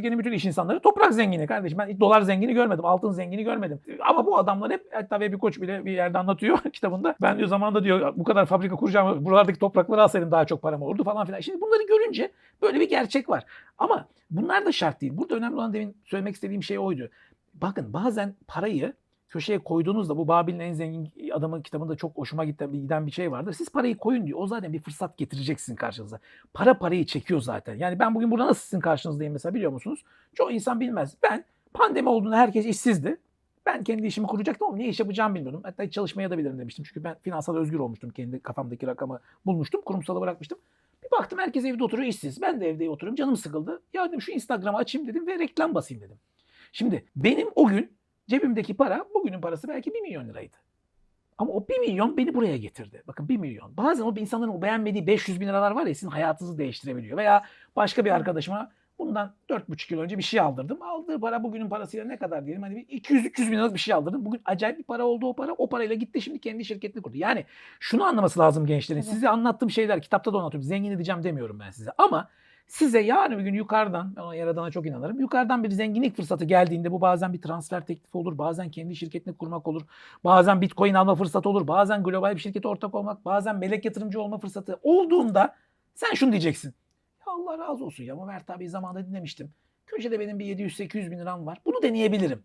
Türkiye'nin bütün iş insanları toprak zengini kardeşim. Ben hiç dolar zengini görmedim, altın zengini görmedim. Ama bu adamlar hep hatta bir koç bile bir yerde anlatıyor kitabında. Ben diyor zamanında diyor bu kadar fabrika kuracağım, buralardaki toprakları alsaydım daha çok param olurdu falan filan. Şimdi bunları görünce böyle bir gerçek var. Ama bunlar da şart değil. Burada önemli olan demin söylemek istediğim şey oydu. Bakın bazen parayı köşeye koyduğunuzda bu Babil'in en zengin adamı kitabında çok hoşuma giden bir şey vardır. Siz parayı koyun diyor. O zaten bir fırsat getirecek sizin karşınıza. Para parayı çekiyor zaten. Yani ben bugün burada nasıl sizin karşınızdayım mesela biliyor musunuz? Çoğu insan bilmez. Ben pandemi olduğunda herkes işsizdi. Ben kendi işimi kuracaktım ama ne iş yapacağımı bilmiyordum. Hatta hiç çalışmaya da bilirim demiştim. Çünkü ben finansal özgür olmuştum. Kendi kafamdaki rakamı bulmuştum. Kurumsalı bırakmıştım. Bir baktım herkes evde oturuyor işsiz. Ben de evde oturuyorum. Canım sıkıldı. Ya dedim şu Instagram'ı açayım dedim ve reklam basayım dedim. Şimdi benim o gün cebimdeki para bugünün parası belki 1 milyon liraydı. Ama o 1 milyon beni buraya getirdi. Bakın 1 milyon. Bazen o insanların o beğenmediği 500 bin liralar var ya sizin hayatınızı değiştirebiliyor. Veya başka bir arkadaşıma bundan 4,5 yıl önce bir şey aldırdım. Aldığı para bugünün parasıyla ne kadar diyelim? Hani bir 200-300 bin liralık bir şey aldırdım. Bugün acayip bir para oldu o para. O parayla gitti şimdi kendi şirketini kurdu. Yani şunu anlaması lazım gençlerin. Size anlattığım şeyler kitapta da anlatıyorum. Zengin edeceğim demiyorum ben size. Ama size yarın bir gün yukarıdan, ben yaradana çok inanırım. Yukarıdan bir zenginlik fırsatı geldiğinde bu bazen bir transfer teklifi olur, bazen kendi şirketini kurmak olur, bazen bitcoin alma fırsatı olur, bazen global bir şirkete ortak olmak, bazen melek yatırımcı olma fırsatı olduğunda sen şunu diyeceksin. Ya Allah razı olsun ya Mert abi zamanında dinlemiştim. Köşede benim bir 700-800 bin liram var. Bunu deneyebilirim.